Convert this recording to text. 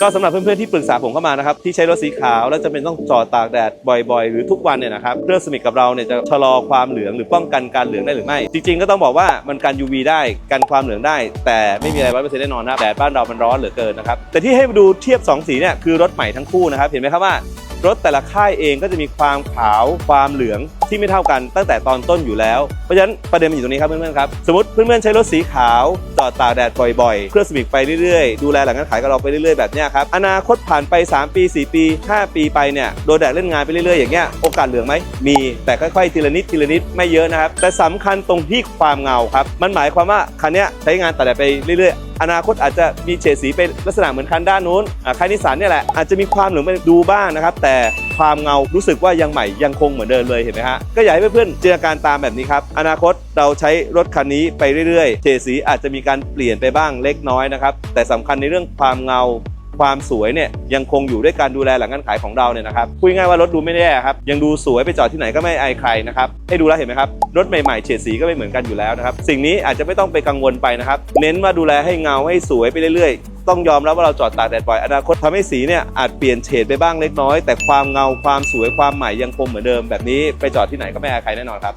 ก็สำหรับเพื่อนๆที่ปรึกษาผมเข้ามานะครับที่ใช้รถสีขาวแล้วจะเป็นต้องจอดตากแดดบ่อยๆ หรือทุกวันเนี่ยนะครับเครื่องสมิกกับเราเนี่ยจะชะลอความเหลืองหรือป้องกันการเหลืองได้หรือไม่ จริงๆก็ต้องบอกว่ามันกัน UV ได้กันความเหลืองได้ แต่ไม่มีอะไรร้อยเปอร์เซ็นต์แน่นอนนะแดดบ้านเรามันร้อนเหลือเกินนะครับแต่ที่ให้ดูเทียบสองสีเนี่ยคือรถใหม่ทั้งคู่นะครับเห็นไหมครับว่า รถแต่ละค่ายเองก็จะมีความขาวความเหลืองที่ไม่เท่ากันตั้งแต่ตอนต้นอยู่แล้ว เพราะฉะนั้นประเด็นมันอยู่ตรงนี้ครับเพื่อนๆครับสมมติเพื่อนๆใช้รถสีขาวจอดตากแดดบ่อยๆ เครื่องสมิกไปเรื่อยๆ ดูแลหลังการขายกับเราไปเรื่อยๆแบบเนี้ยครับอนาคตผ่านไป 3 ปี 4 ปี 5 ปีไปเนี่ยโดนแดดเล่นงานไปเรื่อยๆอย่างเงี้ยโอกาสเหลืองไหมมีแต่ค่อยๆทีละนิดทีละนิดไม่เยอะนะครับแต่สำคัญตรงที่ความเงาครับมันหมายความว่าคันเนี้ยใช้งานตากแดดไปเรื่อยๆ อนาคตอาจจะมีเฉดสีเป็นลักษณะเหมือนคันด้านนู้นคันนิสสันเนี่ยแหละอาจจะมีความเหลืองไปดูบ้างนะครับ แต่ความเงารู้สึกว่ายังใหม่ยังคงเหมือนเดิมเลยเห็นไหมฮะก็อยากให้เพื่อนๆจินตนาการตามแบบนี้ครับอนาคตเราใช้รถคันนี้ไปเรื่อยๆเฉดสีอาจจะมีการเปลี่ยนไปบ้างเล็กน้อยนะครับแต่สำคัญในเรื่องความเงา ความสวยเนี่ยยังคงอยู่ด้วยการดูแลหลังการขายของเราเนี่ยนะครับพูดง่ายว่ารถดูไม่แย่ครับยังดูสวยไปจอดที่ไหนก็ไม่อายใครนะครับให้ดูแลเห็นไหมครับรถใหม่ๆเฉดสีก็ไม่เหมือนกันอยู่แล้วนะครับสิ่งนี้อาจจะไม่ต้องไปกังวลไปนะครับเน้นว่าดูแลให้เงาให้สวยไปเรื่อยๆ ต้องยอมรับว่าเราจอดตากแดดบ่อยอนาคตทำให้สีเนี่ยอาจเปลี่ยนเฉดไปบ้างเล็กน้อย แต่ความเงาความสวยความใหม่ยังคงเหมือนเดิมแบบนี้ไปจอดที่ไหนก็ไม่อายใครแน่นอนครับ